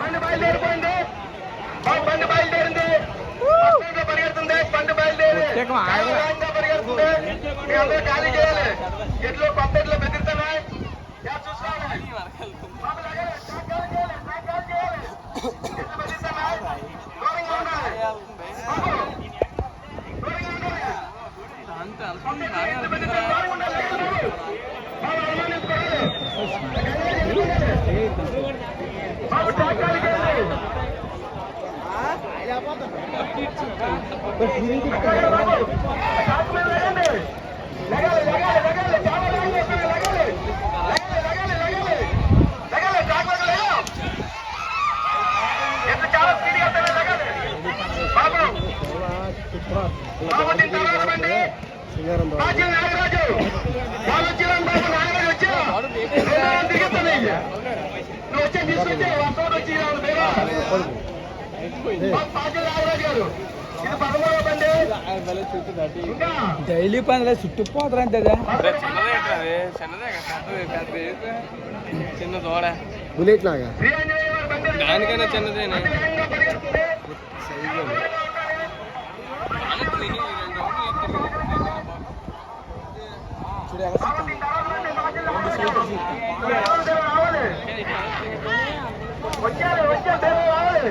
బండి బయలుదేరిపోయింది. బండి బయలుదేరింది. పరిగెడుతుంది. బండి బయలుదేరి. పరిగెడుతుంది. మీ అందరూ ఖాళీ చేయాలి. ఎట్లు కొత్త ఎట్లు బెదిరితున్నాయి చూసుకోవాలి. నువ్వు వచ్చి తీసుకొచ్చి వస్తాడు వచ్చి రావాలి గారు డైలీ పనులే చుట్టుపోతారు అంతే చిన్న దోడ బుల్లెట్ లాగా దానికైనా చిన్నదేనా వచ్చారు వచ్చారు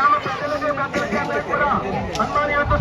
గ్రామ ప్రజలకి కూడా అన్మాని యొక్క